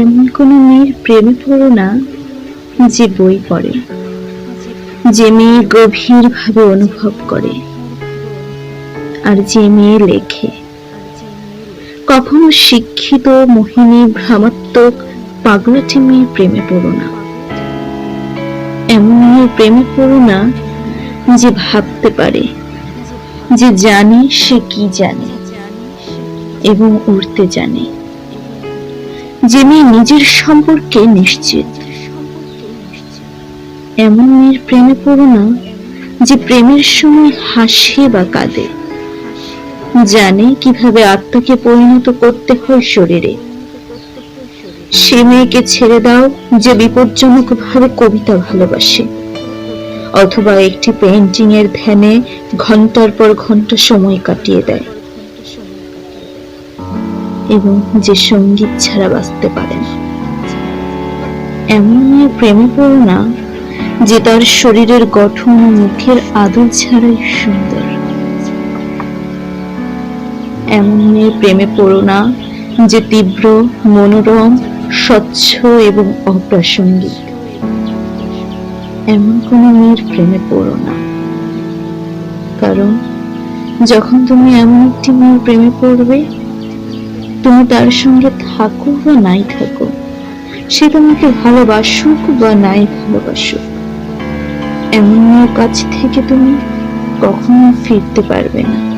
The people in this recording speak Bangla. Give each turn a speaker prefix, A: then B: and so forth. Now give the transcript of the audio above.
A: এমন কোনো মেয়ের প্রেমে পড়ো না যে বই পড়ে, যে মেয়ে গভীরভাবে অনুভব করে আর যে মেয়ে লেখে। কখনো শিক্ষিত, মোহিনী ভ্রামাত্মক পাগলাটি মেয়ের প্রেমে পড়ো না। এমন মেয়ের প্রেমে পড়ো না যে ভাবতে পারে যে জানে সে কি জানে এবং উড়তে জানে। যে মেয়ে নিজের সম্পর্কে নিশ্চিত। এমন মেয়ের প্রেমে পড়ো না যে প্রেমের সময় হাসে বা কাঁদে। জানে কীভাবে আত্মাকে পরিণত করতে হয় শরীরে। সে মেয়েকে ছেড়ে দাও যে বিপজ্জনক ভাবে কবিতা ভালোবাসে। অথবা একটি পেন্টিং এর ধ্যানে ঘণ্টার পর ঘণ্টা সময় কাটিয়ে দেয়। এবং যে সংগীত ছাড়া বাঁচতে পারে না এমন মেয়ে প্রেমে পড়ো না, যে তার শরীরের গঠন ও মুখের আদর ছাড়াই সুন্দর। এমন মেয়ে প্রেমে পড়ো না, যে তীব্র, মনোরম, স্বচ্ছ এবং অপ্রাসঙ্গিক। এমন কোনো মেয়ের প্রেমে পড়ো না। কারণ যখন তুমি এমন একটি মেয়ের প্রেমে পড়বে তুমি তার সঙ্গে থাকো বা নাই থাকো, সে তোমাকে ভালোবাসুক বা নাই ভালোবাসুক। এমন কাছ থেকে তুমি কখনো ফিরতে পারবে না।